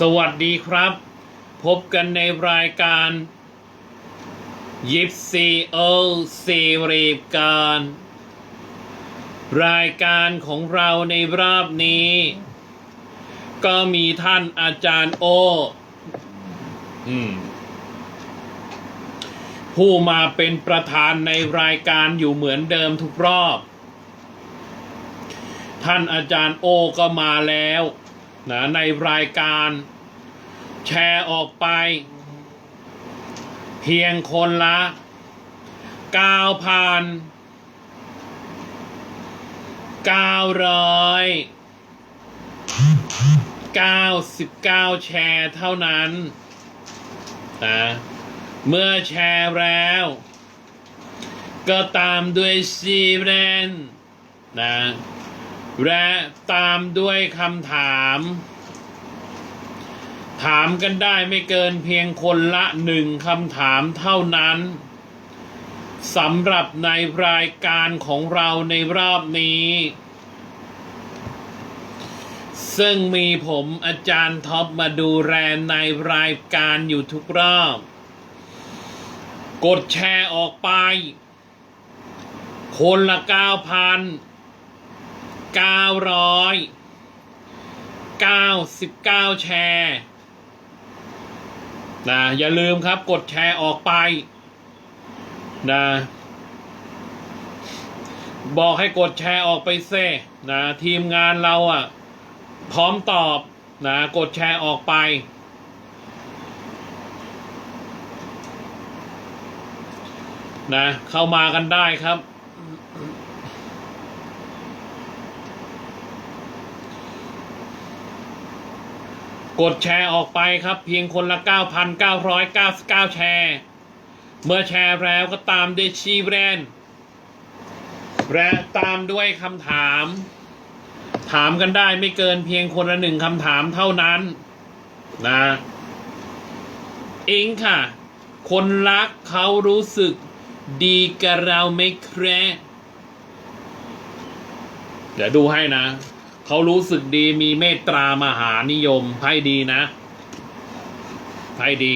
สวัสดีครับ พบกันในรายการยิปซีโอซีรีบการ รายการของเราในรอบนี้ ก็มีท่านอาจารย์โออผู้มาเป็นประธานในรายการอยู่เหมือนเดิมทุกรอบ ท่านอาจารย์โอก็มาแล้ว นะในรายการแชร์ออกไป เพียงคนละ9,999แชร์เท่านั้นนะเมื่อแชร์แล้ว ก็ตามด้วยซีเรนนะ และตามด้วยคำถาม ถามกันได้ไม่เกินเพียงคนละหนึ่งคำถามเท่านั้นสำหรับในรายการของเราในรอบนี้ ซึ่งมีผมอาจารย์ท็อปมาดูแลในรายการอยู่ทุกรอบ กดแชร์ออกไป คนละเก้าพัน เก้าร้อยเก้าสิบเก้าแชร์นะอย่าลืมครับกดแชร์ออกไปนะบอกให้กดแชร์ออกไปเซ่นะทีมงานเราอะ่ะ พร้อมตอบนะกดแชร์ออกไป นะ เข้ามากันได้ครับ กดแชร์ออกไปครับ เพียงคนละ 9,999 แชร์ เมื่อแชร์แล้วก็ตามด้วยชีแบรนด์และตามด้วยคำถาม ถามกันได้ไม่เกินเพียงคนละหนึ่งคำถามเท่านั้น นะอิงค่ะ คนรักเขารู้สึกดีกับเราไหม่แคร์เดี๋ยวดูให้นะ เขารู้สึกดีมีเมตตามหานิยมไพ่ดีนะไพ่ดี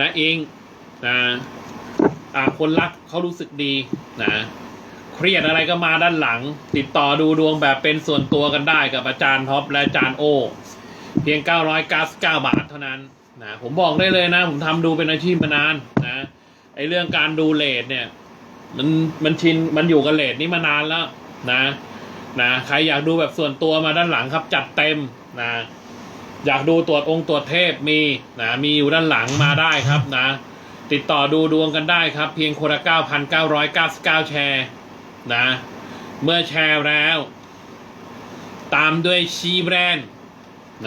นะเองนะอ่าคนรักเขารู้สึกดีนะเครียดอะไรก็มาด้านหลัง ติดต่อดูดวงแบบเป็นส่วนตัวกันได้กับอาจารย์ท็อปและอาจารย์โอ เพียง 999 บาทเท่านั้นนะผมบอกได้เลยนะ ผมทำดูเป็นอาชีพมานานนะไอเรื่องการดูเลทเนี่ย มันมันชินมันอยู่กับเลทนี้มานานแล้วนะ นะใครอยากดูแบบส่วนตัวมาด้านหลังครับจัดเต็มนะอยากดูตรวจองค์ตรวจเทพมีนะมีอยู่ด้านหลังมาได้ครับนะ ติดต่อดูดวงกันได้ครับ เพียงคนละ9,999 แชร์นะ เมื่อแชร์แล้ว ตามด้วยชีแบรนด์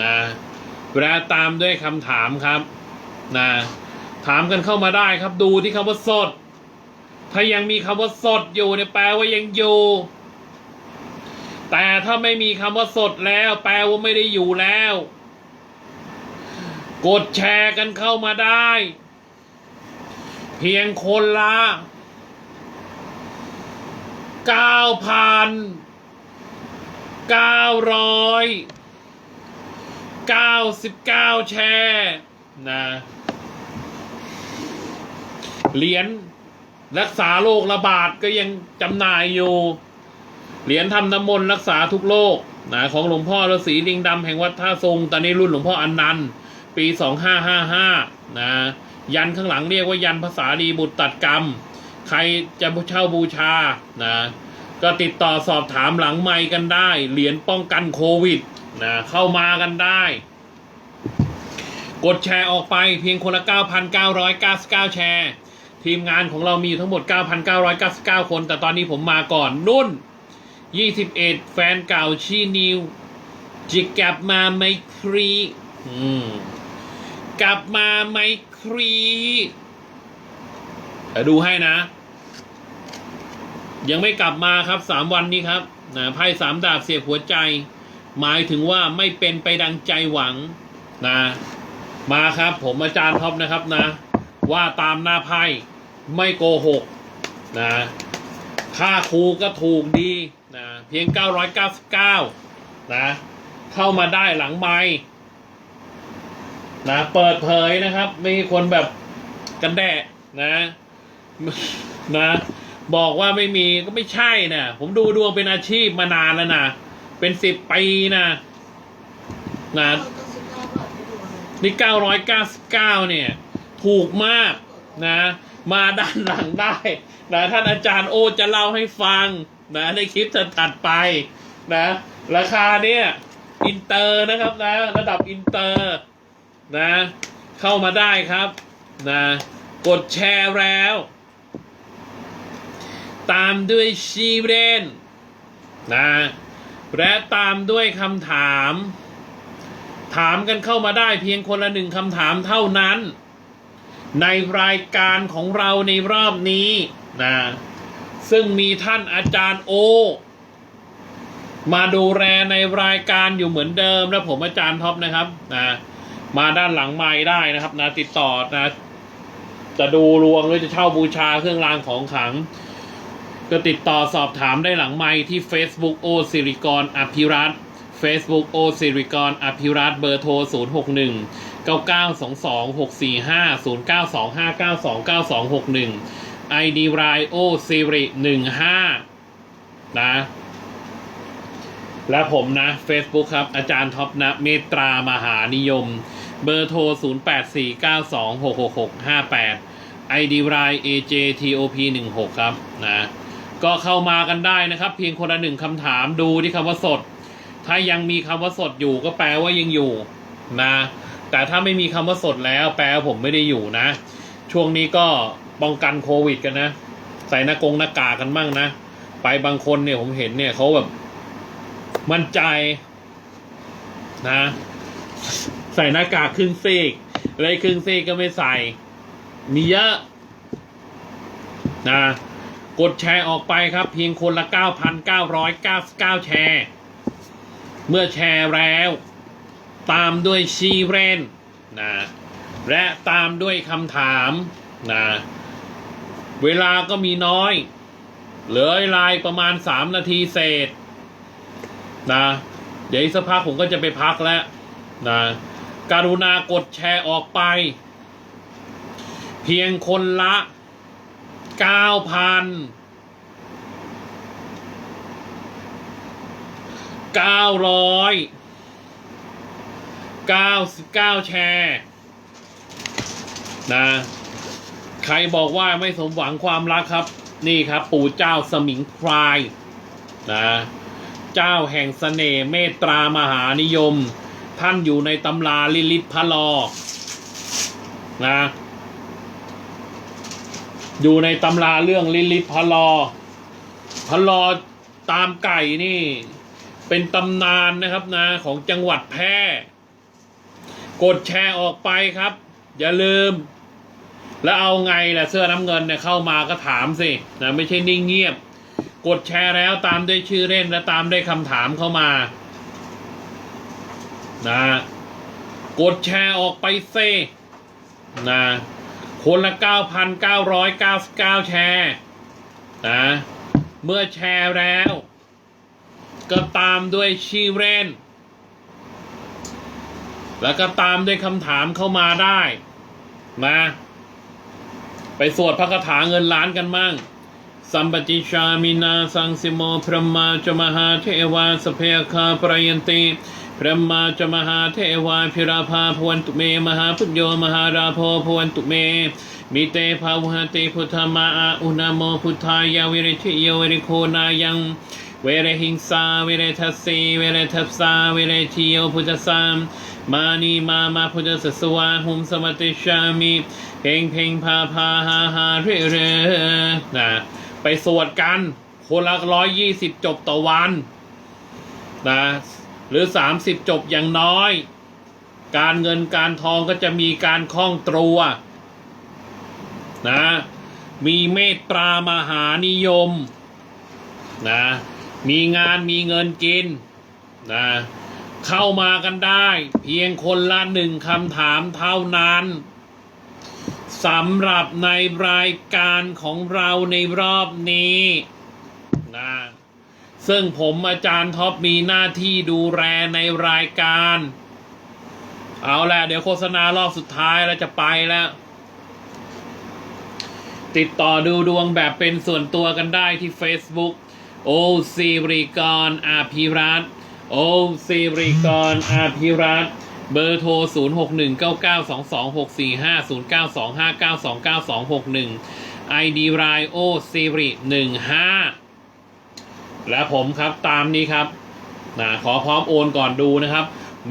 นะและตามด้วยคำถามครับนะถามกันเข้ามาได้ครับดูที่คำว่าสด ถ้ายังมีคำว่าสดอยู่เนี่ยแปลว่ายังอยู่ แต่ถ้าไม่มีคำว่าสดแล้ว แปลว่าไม่ได้อยู่แล้ว กดแชร์กันเข้ามาได้ เพียงคนละเก้าพันเก้าร้อยเก้าสิบเก้าแชร์นะเหรียญรักษาโรคระบาดก็ยังจำหน่ายอยู่ เหรียญทำน้ำมนต์รักษาทุกโรคนะของหลวงพ่อฤาษีลิงดำแห่งวัดท่าทรง ตอนนี้รุ่นหลวงพ่ออันนันต์ปีสองห้าห้าห้านะยันข้างหลังเรียกว่ายันภาษาดีบุตรตัดกรรม ใครจะเช่าบูชานะก็ติดต่อสอบถามหลังไมค์กันได้ เหรียญป้องกันโควิดนะเข้ามากันได้ กดแชร์ออกไปเพียงคนละ 9,999 แชร์ ทีมงานของเรามีอยู่ทั้งหมด 9,999 คน แต่ตอนนี้ผมมาก่อนนุ่น 21 แฟนเก่าชีนิวจะกลับมาไหมครีอืมกลับมาไหมครีเดี๋ยวดูให้นะ ยังไม่กลับมาครับสามวันนี้ครับนะไพ่สามดาบเสียหัวใจ หมายถึงว่าไม่เป็นไปดังใจหวังนะมาครับ ผมอาจารย์ท็อปนะครับนะ ว่าตามหน้าไพ่ไม่โกหกนะ ค่าครูก็ถูกดีนะเพียง 999นะเข้ามาได้หลังไม้นะเปิดเผยนะครับ ไม่มีคนแบบกันแดะนะนะ บอกว่าไม่มีก็ไม่ใช่นะผมดูดวงเป็นอาชีพมานานแล้วนะเป็นสิบปีนะนะนี่เก้าร้อยเก้าสิบเก้าเนี่ย ถูกมากนะ มาด้านหลังได้ นะท่านอาจารย์โอจะเล่าให้ฟังนะในคลิปถัดไปนะราคาเนี่ยอินเตอร์นะครับนะระดับอินเตอร์นะเข้ามาได้ครับนะกดแชร์แล้ว ตามด้วยชีเรนนะและตามด้วยคำถาม ถามกันเข้ามาได้เพียงคนละหนึ่งคำถามเท่านั้น ในรายการของเราในรอบนี้ นะซึ่งมีท่านอาจารย์โอ มาดูแลในรายการอยู่เหมือนเดิมและผมอาจารย์ท็อปนะครับนะมาด้านหลังไม้ได้นะครับนะติดต่อนะ จะดูรวงหรือจะเช่าบูชาเครื่องรางของขลัง ก็ติดต่อสอบถามได้หลังไม้ที่ Facebook โอสิริกรอภิรัต Facebook โอสิริกรอภิรัตเบอร์โทร 06199226450925929261 ID รายโอสิริ15นะ และผมนะ Facebook ครับ อาจารย์ท็อปนะเมตรามหานิยม เบอร์โทร 0849266658 ID ราย AJTOP16 ครับนะก็เข้ามากันได้นะครับ เพียงคนละหนึ่งคำถามดูที่คำว่าสด ถ้ายังมีคำว่าสดอยู่ก็แปลว่ายังอยู่นะแต่ถ้าไม่มีคำว่าสดแล้วแปลว่าผมไม่ได้อยู่นะ ช่วงนี้ก็ ป้องกันโควิดกันนะ ใส่หน้ากงหน้ากากกันบ้างนะ ไปบางคนเนี่ยผมเห็นเนี่ยเขาแบบ มั่นใจนะ ใส่หน้ากากครึ่งซีกเลยครึ่งซีกก็ไม่ใส่ มีเยอะนะกดแชร์ออกไปครับ เพียงคนละ 9,999 แชร์ เมื่อแชร์แล้ว ตามด้วยชีเรนนะและตามด้วยคำถามนะ เวลาก็มีน้อย เหลือลาอีกประมาณ3นาทีเศษนะ เดี๋ยวอีกสักพักผมก็จะไปพักแล้วนะการุณากดแชร์ออกไป เพียงคนละเก้าพันเก้าร้อยเก้าสิบเก้าแชร์นะ ใครบอกว่าไม่สมหวังความรักครับ นี่ครับ ปู่เจ้าสมิงพรายนะเจ้าแห่งสเสน่ห์เมตตามหานิยม ท่านอยู่ในตำราลิลิตพะลอนะอยู่ในตำราเรื่องลิลิตพะลอพะลอตามไก่นี่ เป็นตำนานนะครับนะของจังหวัดแพร่ กดแชร์ออกไปครับ อย่าลืม แล้วเอาไงล่ะเสื้อน้ำเงินเนี่ยเข้ามาก็ถามสินะไม่ใช่นิ่งเงียบ กดแชร์แล้วตามด้วยชื่อเล่นและตามด้วยคำถามเข้ามานะกดแชร์ออกไปเซนะคนละ 9,999 แชร์นะเมื่อแชร์แล้ว ก็ตามด้วยชื่อเล่นแล้วก็ตามด้วยคำถามเข้ามาได้มา ไปสวดพระคาถาเงินล้านกันมั่งสัมปติชามินาสังสิโมพระมาจมหาเทวาสเพคาปรยันติพระมาจมหาเทวาพิราภาพวันตุเม มหาพุทโยมหาราโพพวันตุเม มิเตภาวหติพุทธมาอาอุณโมพุทธายาวิริชิโยวิริโคนายัง เวเรหิงสาเวเรทัสสีเวเรทัสสาเวเรชิโยพุทธสามมานีมามาพุทธสสวาหุมสมติชามิเพ่งเพ่งพาพาฮาฮาเรเรนะไปสวดกันคนละร้อยยี่สิบจบต่อวันนะหรือสามสิบจบอย่างน้อย การเงินการทองก็จะมีการคล่องตัวนะมีเมตตามหานิยมนะ มีงานมีเงินกินนะเข้ามากันได้ เพียงคนละหนึ่งคำถามเท่านั้นสำหรับในรายการของเราในรอบนี้นะซึ่งผมอาจารย์ท็อปมีหน้าที่ดูแลในรายการ เอาละเดี๋ยวโฆษณารอบสุดท้ายแล้วจะไปแล้ว ติดต่อดูดวงแบบเป็นส่วนตัวกันได้ที่ Facebook โอซีริกรอาภิรัตน์โอซีริกรอาภิรัตน์เบอร์โทร 0 6 1 9 9 2 2 6 4 5 0 9 2 5 9 2 9 2 6 1 ID รายโอซีริ15 และผมครับตามนี้ครับนะขอพร้อมโอนก่อนดูนะครับ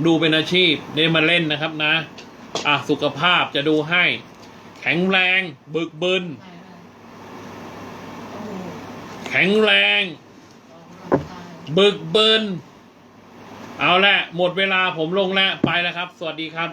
ดูเป็นอาชีพได้มาเล่นนะครับนะ อะ สุขภาพจะดูให้ แข็งแรง บึกบึน ไหนเลยโอ้โห แข็งแรง บึกบึนเอาละหมดเวลาผมลงแล้ว ไปแล้วครับ สวัสดีครับ